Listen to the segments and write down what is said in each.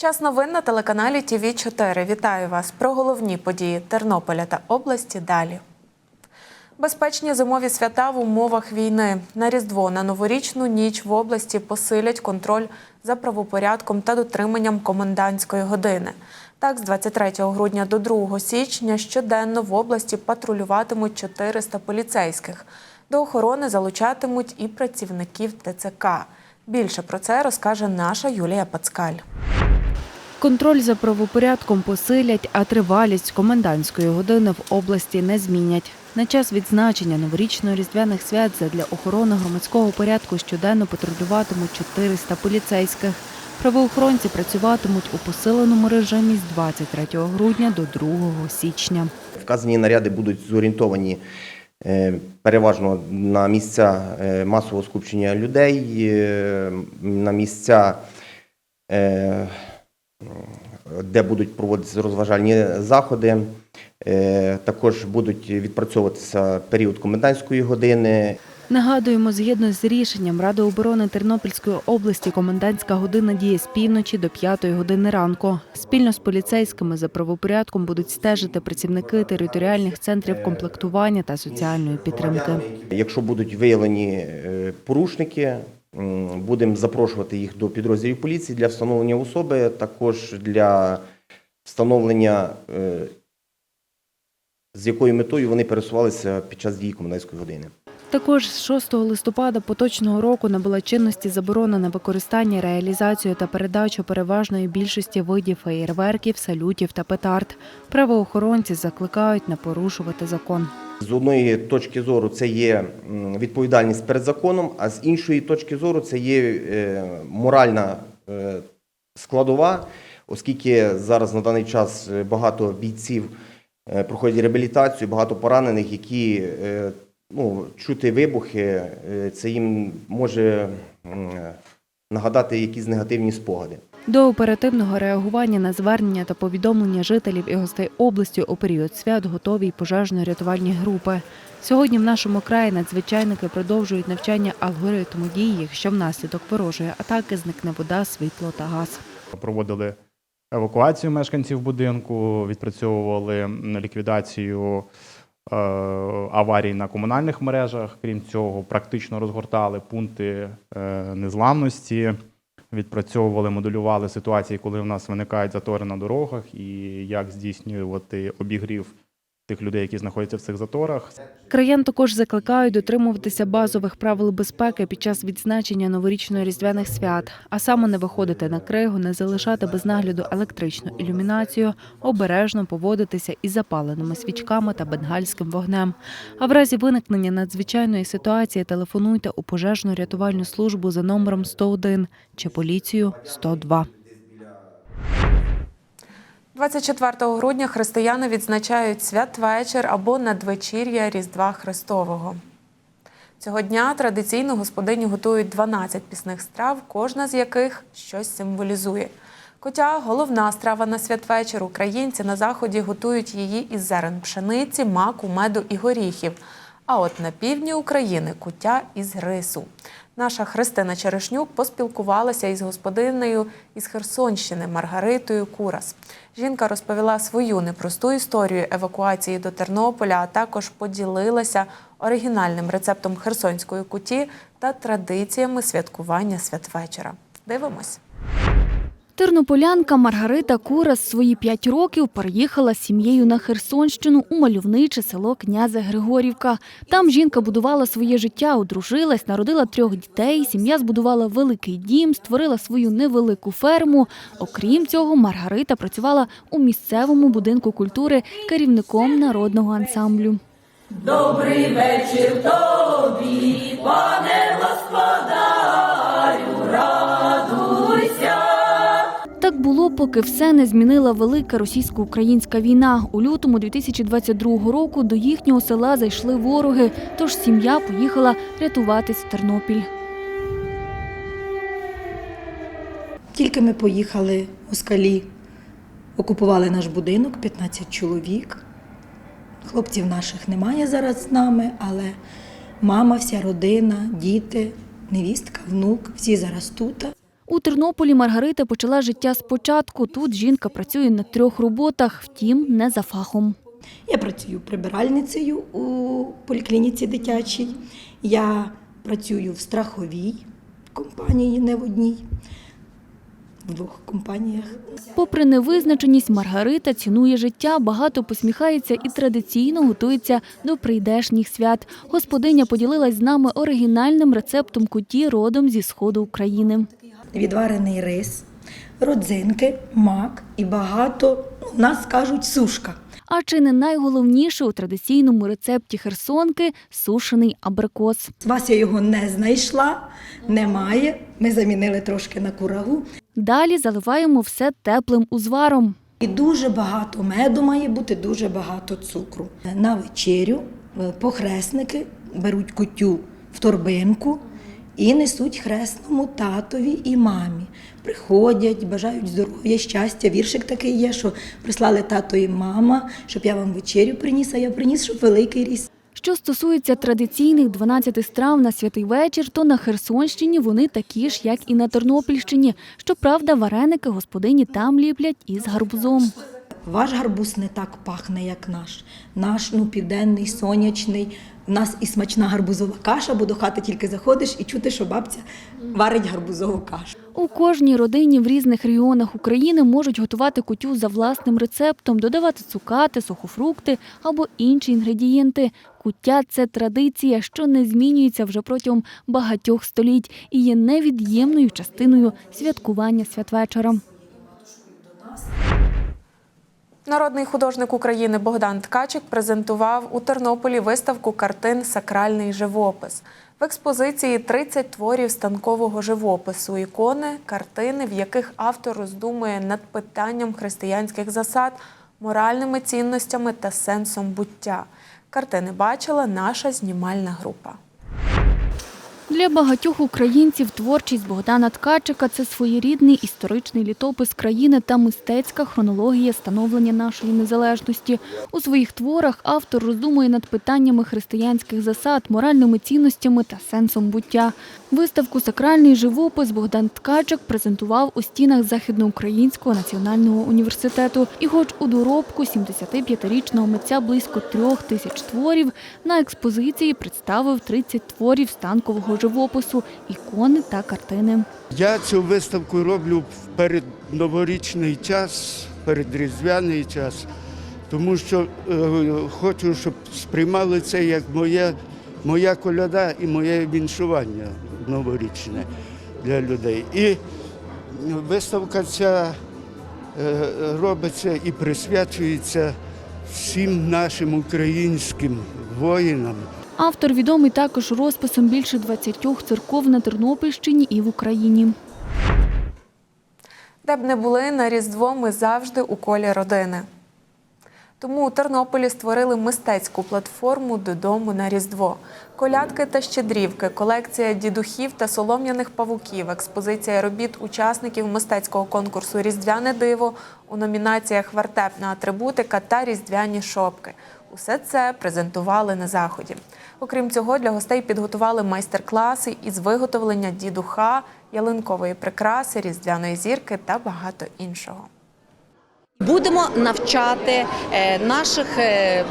Час новин на телеканалі ТВ 4 Вітаю вас про головні події Тернополя та області. Далі. Безпечні зимові свята в умовах війни. На Різдво на новорічну ніч в області посилять контроль за правопорядком та дотриманням комендантської години. Так, з 23 грудня до 2 січня щоденно в області патрулюватимуть 400 поліцейських. До охорони залучатимуть і працівників ТЦК. Більше про це розкаже наша Юлія Пацкаль. Контроль за правопорядком посилять, а тривалість комендантської години в області не змінять. На час відзначення новорічно-різдвяних свят задля охорони громадського порядку щоденно патрулюватимуть 400 поліцейських. Правоохоронці працюватимуть у посиленому режимі з 23 грудня до 2 січня. Вказані наряди будуть зорієнтовані е, переважно на місця е, масового скупчення людей, е, на місця, де будуть проводитися розважальні заходи. Е, Також будуть відпрацьовуватися період комендантської години. Нагадуємо, згідно з рішенням Ради оборони Тернопільської області, комендантська година діє з півночі до 5 години ранку. Спільно з поліцейськими за правопорядком будуть стежити працівники територіальних центрів комплектування та соціальної підтримки. Якщо будуть виявлені е, порушники, будемо запрошувати їх до підрозділів поліції для встановлення особи, також для встановлення, е, з якою метою вони пересувалися під час дії комендантської години. Також з 6 листопада поточного року набула чинності заборона на використання, реалізацію та передачу переважної більшості видів феєрверків, салютів та петард. Правоохоронці закликають не порушувати закон. З одної точки зору це є відповідальність перед законом, а з іншої точки зору це є е, моральна е, складова, оскільки зараз на даний час е, багато бійців проходять реабілітацію, багато поранених, які ну, чути вибухи, е, це їм може нагадати якісь негативні спогади. До оперативного реагування на звернення та повідомлення жителів і гостей області у період свят готові й пожежно-рятувальні групи. Сьогодні в нашому краї надзвичайники продовжують навчання алгоритму дій, якщо внаслідок ворожої атаки зникне вода, світло та газ. Проводили евакуацію мешканців будинку, відпрацьовували ліквідацію е, аварій на комунальних мережах. Крім цього, практично розгортали пункти е, незламності, відпрацьовували, моделювали ситуації, коли в нас виникають затори на дорогах, і як здійснювати обігрів тих людей, які знаходяться в цих заторах. Краян також закликають дотримуватися базових правил безпеки під час відзначення новорічно-різдвяних свят, а саме не виходити на кригу, не залишати без нагляду електричну ілюмінацію, обережно поводитися із запаленими свічками та бенгальським вогнем. А в разі виникнення надзвичайної ситуації телефонуйте у пожежну рятувальну службу за номером 101 чи поліцію 102. 24 грудня християни відзначають святвечір або надвечір'я Різдва Христового. Цього дня традиційно господині готують 12 пісних страв, кожна з яких щось символізує. Хоча головна страва на святвечір українці на заході готують її із зерен пшениці, маку, меду і горіхів. А от на півдні України куття із рису. Наша Христина Черешнюк поспілкувалася із господинею із Херсонщини Маргаритою Курас. Жінка розповіла свою непросту історію евакуації до Тернополя, а також поділилася оригінальним рецептом херсонської куті та традиціями святкування святвечора. Дивимось. Тернополянка Маргарита Курас свої п'ять років переїхала з сім'єю на Херсонщину у мальовниче село Князя Григорівка. Там жінка будувала своє життя, одружилась, народила трьох дітей. Сім'я збудувала великий дім, створила свою невелику ферму. Окрім цього, Маргарита працювала у місцевому будинку культури керівником народного ансамблю. Добрий вечір тобі, пане поки все не змінила велика російсько-українська війна. У лютому 2022 року до їхнього села зайшли вороги, тож сім'я поїхала рятуватись в Тернопіль. Тільки ми поїхали москалі, окупували наш будинок, 15 чоловік. Хлопців наших немає зараз з нами, але мама, вся родина, діти, невістка, внук, всі зараз тут. У Тернополі Маргарита почала життя спочатку. Тут жінка працює на трьох роботах, втім, не за фахом. Я працюю прибиральницею у поліклініці дитячій. Я працюю в страховій компанії, не в одній, в двох компаніях. Попри невизначеність, Маргарита цінує життя, багато посміхається і традиційно готується до прийдешніх свят. Господиня поділилась з нами оригінальним рецептом куті родом зі сходу України. Відварений рис, родзинки, мак і багато, ну, нас кажуть, сушка. А чи не найголовніше у традиційному рецепті херсонки сушений абрикос. Вас я його не знайшла, немає. Ми замінили трошки на курагу. Далі заливаємо все теплим узваром. І дуже багато меду має бути, дуже багато цукру. На вечерю е, похресники беруть кутю в торбинку і несуть хресному татові і мамі. Приходять, бажають здоров'я, щастя. Віршик такий є, що прислали тато і мама, щоб я вам вечерю приніс, а я приніс, щоб великий ріс. Що стосується традиційних 12 страв на святий вечір, то на Херсонщині вони такі ж, як і на Тернопільщині. Щоправда, вареники господині там ліплять із гарбузом. Ваш гарбуз не так пахне, як наш. Наш ну, південний, сонячний. У нас і смачна гарбузова каша, бо до хати тільки заходиш і чути, що бабця варить гарбузову кашу. У кожній родині в різних регіонах України можуть готувати кутю за власним рецептом, додавати цукати, сухофрукти або інші інгредієнти. Куття – це традиція, що не змінюється вже протягом багатьох століть і є невід'ємною частиною святкування святвечора. Народний художник України Богдан Ткачик презентував у Тернополі виставку картин Сакральний живопис. В експозиції 30 творів станкового живопису, ікони, картини, в яких автор роздумує над питанням християнських засад, моральними цінностями та сенсом буття. Картини бачила наша знімальна група. Для багатьох українців творчість Богдана Ткачика – це своєрідний історичний літопис країни та мистецька хронологія становлення нашої незалежності. У своїх творах автор роздумує над питаннями християнських засад, моральними цінностями та сенсом буття. Виставку «Сакральний живопис» Богдан Ткачик презентував у стінах Західноукраїнського національного університету. І хоч у доробку 75-річного митця близько трьох тисяч творів, на експозиції представив 30 творів станкового живопису, ікони та картини. Я цю виставку роблю в передноворічний час, передріздвяний час, тому що е, хочу, щоб сприймали це як моє, моя коляда і моє віншування новорічне для людей. І виставка ця е, робиться і присвячується всім нашим українським воїнам. Автор відомий також розписом більше 20 церков на Тернопільщині і в Україні. Де б не були на Різдво, ми завжди у колі родини. Тому у Тернополі створили мистецьку платформу Додому на Різдво. Колядки та щедрівки, колекція дідухів та солом'яних павуків, експозиція робіт учасників мистецького конкурсу Різдвяне диво у номінаціях Вертепна атрибутика та Різдвяні шопки. Усе це презентували на заході. Окрім цього, для гостей підготували майстер-класи із виготовлення дідуха, ялинкової прикраси, різдвяної зірки та багато іншого. Будемо навчати е, наших е,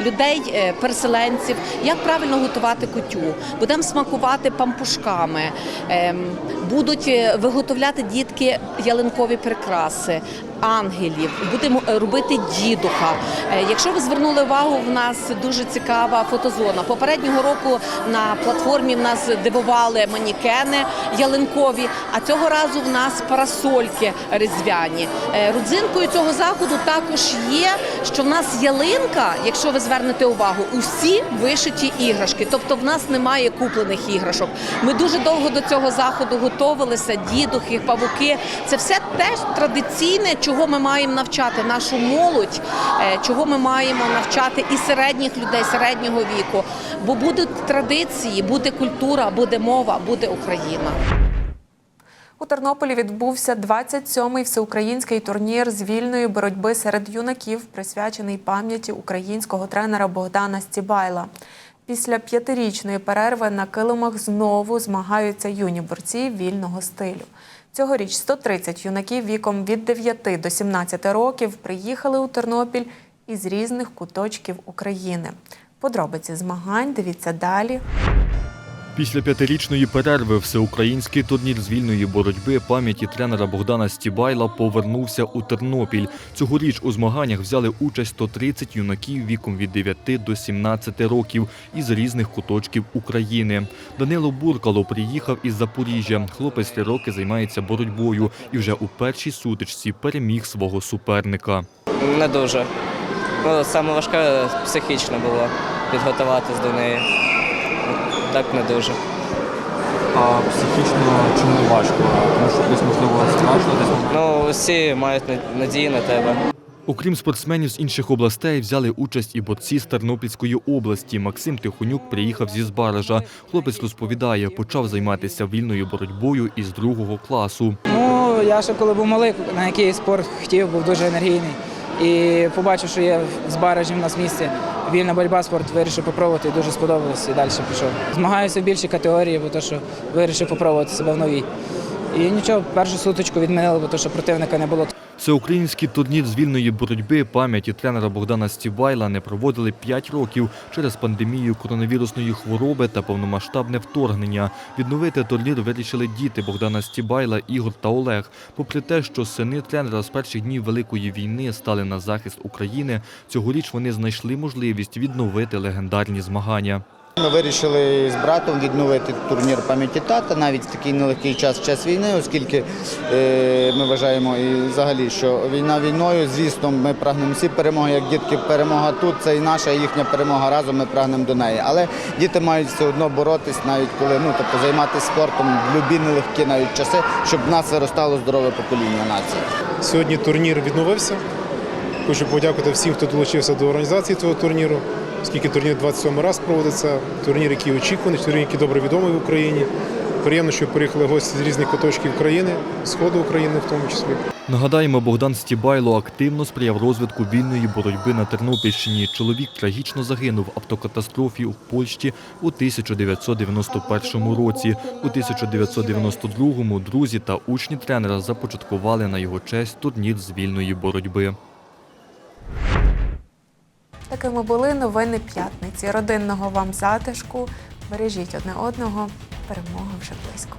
людей, е, переселенців, як правильно готувати кутю. Будемо смакувати пампушками, ем, будуть виготовляти дітки ялинкові прикраси. Ангелів, будемо е, робити дідуха. Е, Якщо ви звернули увагу, в нас дуже цікава фотозона. Попереднього року на платформі в нас дивували манікени ялинкові, а цього разу в нас парасольки різдвяні. Е, Родзинкою цього заходу також є, що в нас ялинка, якщо ви звернете увагу, усі вишиті іграшки. Тобто в нас немає куплених іграшок. Ми дуже довго до цього заходу готувалися. Дідухи, павуки. Це все теж традиційне, чого ми маємо навчати нашу молодь, е, чого ми маємо навчати і середніх людей, середнього віку. Бо будуть традиції, буде культура, буде мова, буде Україна. У Тернополі відбувся 27-й всеукраїнський турнір з вільної боротьби серед юнаків, присвячений пам'яті українського тренера Богдана Стібайла. Після п'ятирічної перерви на килимах знову змагаються юні борці вільного стилю. Цьогоріч 130 юнаків віком від 9 до 17 років приїхали у Тернопіль із різних куточків України. Подробиці змагань дивіться далі. Після п'ятирічної перерви всеукраїнський турнір з вільної боротьби пам'яті тренера Богдана Стібайла повернувся у Тернопіль. Цьогоріч у змаганнях взяли участь 130 юнаків віком від 9 до 17 років із різних куточків України. Данило Буркало приїхав із Запоріжжя. Хлопець три роки займається боротьбою і вже у першій сутичці переміг свого суперника. Не дуже. Ну, саме важке психічно було підготуватись до неї. Так не дуже. А психічно чому важко? Тому що десь можливо страшно, десь Ну, всі мають надії на тебе. Окрім спортсменів з інших областей, взяли участь і борці з Тернопільської області. Максим Тихонюк приїхав зі Збаража. Хлопець розповідає, почав займатися вільною боротьбою із другого класу. Ну, я ще коли був малий, на який спорт хотів, був дуже енергійний. І побачив, що є з баражем у нас в місті вільна боротьба, спорт вирішив попробувати і дуже сподобалось і далі пішов. Змагаюся в більшій категорії, бо то, що вирішив попробувати себе в новій. І нічого, першу суточку відмінили, бо то, що противника не було. Всеукраїнський турнір з вільної боротьби пам'яті тренера Богдана Стібайла не проводили 5 років через пандемію коронавірусної хвороби та повномасштабне вторгнення. Відновити турнір вирішили діти Богдана Стібайла, Ігор та Олег. Попри те, що сини тренера з перших днів Великої війни стали на захист України, цьогоріч вони знайшли можливість відновити легендарні змагання. Ми вирішили з братом відновити турнір пам'яті тата навіть в такий нелегкий час, час війни, оскільки е, ми вважаємо і взагалі, що війна війною, звісно, ми прагнемо всі перемоги, як дітки, перемога тут, це і наша, і їхня перемога разом, ми прагнемо до неї. Але діти мають все одно боротись, навіть коли ну, тобто, займатися спортом в любі нелегкі навіть часи, щоб в нас виростало здорове покоління нації. Сьогодні турнір відновився. Хочу подякувати всім, хто долучився до організації цього турніру, оскільки турнір 27 раз проводиться. Турнір, який очікуваний, турнір, який добре відомий в Україні. Приємно, що приїхали гості з різних куточків країни, сходу України в тому числі. Нагадаємо, Богдан Стібайло активно сприяв розвитку вільної боротьби на Тернопільщині. Чоловік трагічно загинув в автокатастрофі у Польщі у 1991 році. У 1992-му друзі та учні тренера започаткували на його честь турнір з вільної боротьби. Такими були новини п'ятниці. Родинного вам затишку. Бережіть одне одного. Перемога вже близько.